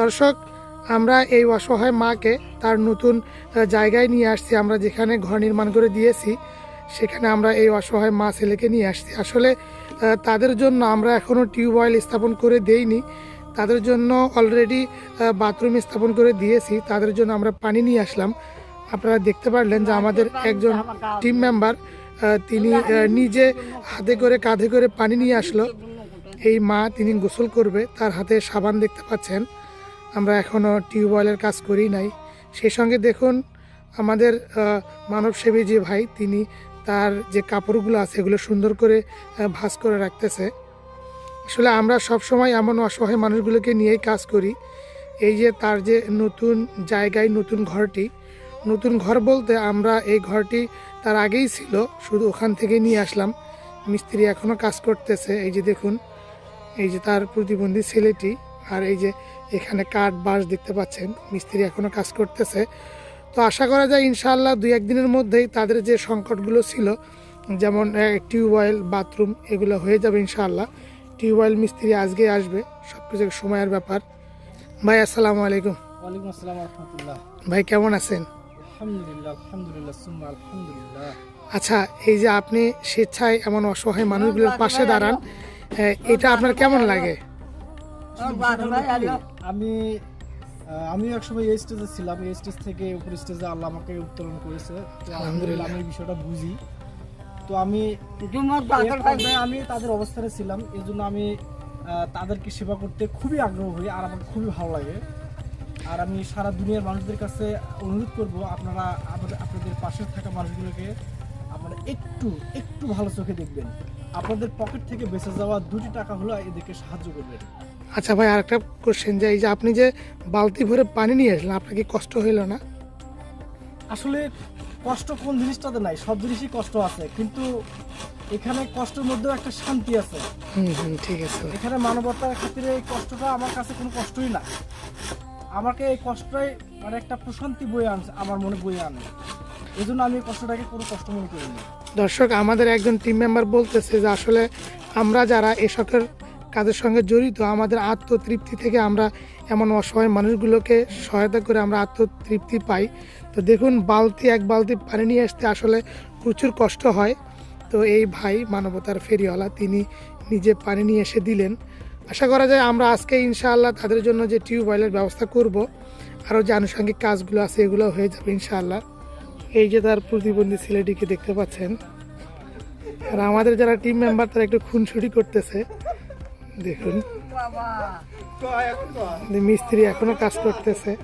দর্শক, আমরা এই অসহায় মাকে তার নতুন জায়গায় নিয়ে আসছি। আমরা যেখানে ঘর নির্মাণ করে দিয়েছি, সেখানে আমরা এই অসহায় মা ছেলেকে নিয়ে আসছি। আসলে তাদের জন্য আমরা এখনও টিউবওয়েল স্থাপন করে দেইনি। তাদের জন্য অলরেডি বাথরুম স্থাপন করে দিয়েছি। তাদের জন্য আমরা পানি নিয়ে আসলাম। আপনারা দেখতে পারলেন যে আমাদের একজন টিম মেম্বার তিনি নিজে হাতে করে, কাঁধে করে পানি নিয়ে আসলো। এই মা, তিনি গোসল করবে। তার হাতে সাবান দেখতে পাচ্ছেন। আমরা এখনও টিউবওয়েলের কাজ করি নাই। সেই সঙ্গে দেখুন, আমাদের মানবসেবী যে ভাই, তিনি তার যে কাপড়গুলো আছে, এগুলো সুন্দর করে ভাঁজ করে রাখতেছে। আসলে আমরা সব সময় এমন অসহায় মানুষগুলোকে নিয়েই কাজ করি। এই যে তার যে নতুন জায়গায় নতুন ঘরটি, নতুন ঘর বলতে আমরা এই ঘরটি তার আগেই ছিল, শুধু ওখান থেকে নিয়ে আসলাম। মিস্ত্রি এখনও কাজ করতেছে। এই যে দেখুন, এই যে তার প্রতিবন্ধী ছেলেটি, আর এই যে এখানে কাঠ বাঁশ দেখতে পাচ্ছেন মিস্ত্রি এখনও কাজ করতেছে। তো আশা করা যায় ইনশাআল্লাহ দুই একদিনের মধ্যেই তাদের যে সংকটগুলো ছিল যেমন টিউবওয়েল বাথরুম এগুলো হয়ে যাবে ইনশাআল্লাহ। টিউবওয়েল মিস্ত্রি আজকে আসবে সব কিছু সময়ের ব্যাপার। ভাই আসসালামু আলাইকুম। ওয়ালাইকুম আসসালাম রহমতুল্লাহ ভাই কেমন আছেন? আলহামদুলিল্লাহ আলহামদুলিল্লাহ সুম্মা আলহামদুলিল্লাহ। আচ্ছা এই যে আপনি স্বেচ্ছায় এমন অসহায় মানুষগুলোর পাশে দাঁড়ান হ্যাঁ, এটা আপনার কেমন লাগে? আমি আমি একসময় এই স্টেজে ছিলাম এই স্টেজ থেকে উপর স্টেজে আল্লাহ আমাকে উত্তোলন করেছে। তো আলহামদুলিল্লাহ। আমি এই বিষয়টা বুঝি। তো আমি আমি তাদের অবস্থানে ছিলাম এই জন্য আমি তাদেরকে সেবা করতে খুবই আগ্রহ হই আর আমার খুবই ভালো লাগে। আর আমি সারা দুনিয়ার মানুষদের কাছে অনুরোধ করব আপনারা আমাদের আপনাদের পাশে থাকা মানুষগুলোকে আপনারা একটু একটু ভালো চোখে দেখবেন। আপনাদের পকেট থেকে বেঁচে যাওয়া দুটি টাকা হলো এদেরকে সাহায্য করবেন আচ্ছা ভাই আরেকটা কোশ্চেন যে এই যে আপনি যে বালতি ভরে পানি নিয়ে আসলেন আপনার কি কষ্ট হইল না? আসলে কষ্ট কোন জিনিসটাতে নাই সব জিনিসই কষ্ট আছে কিন্তু এখানে কষ্টের মধ্যেও একটা শান্তি আছে। হুম হুম ঠিক আছে এখানে মানবতার খাতিরে এই কষ্টটা আমার কাছে কোনো কষ্টই না। আমাকে এই কষ্টটাই মানে একটা প্রশান্তি বয়ে আনছে আমার মনে বয়ে আনে। এই জন্য আমি এই কষ্টটাকে কোনো কষ্ট মনে করিনি। দর্শক আমাদের একজন টিম মেম্বার বলতেছে যে আসলে আমরা যারা এ সকল কাজের সঙ্গে জড়িত, আমাদের আত্মতৃপ্তি থেকে আমরা এমন অসহায় মানুষগুলোকে সহায়তা করে আমরা আত্মতৃপ্তি পাই। তো দেখুন, বালতি, এক বালতি পানি নিয়ে আসতে আসলে প্রচুর কষ্ট হয়। তো এই ভাই মানবতার ফেরিওয়ালা, তিনি নিজে পানি নিয়ে এসে দিলেন। আশা করা যায় আমরা আজকে ইনশাআল্লাহ তাদের জন্য যে টিউবওয়েলের ব্যবস্থা করব, আরও যে আনুষঙ্গিক কাজগুলো আছে এগুলো হয়ে যাবে ইনশাআল্লাহ। এই যে তার প্রতিবন্ধী ছেলেটিকে দেখতে পাচ্ছেন, আর আমাদের যারা টিম মেম্বার তারা একটু খুনসুটি করতেছে। দেখুন। মিস্ত্রি এখনও কাজ করতেছে।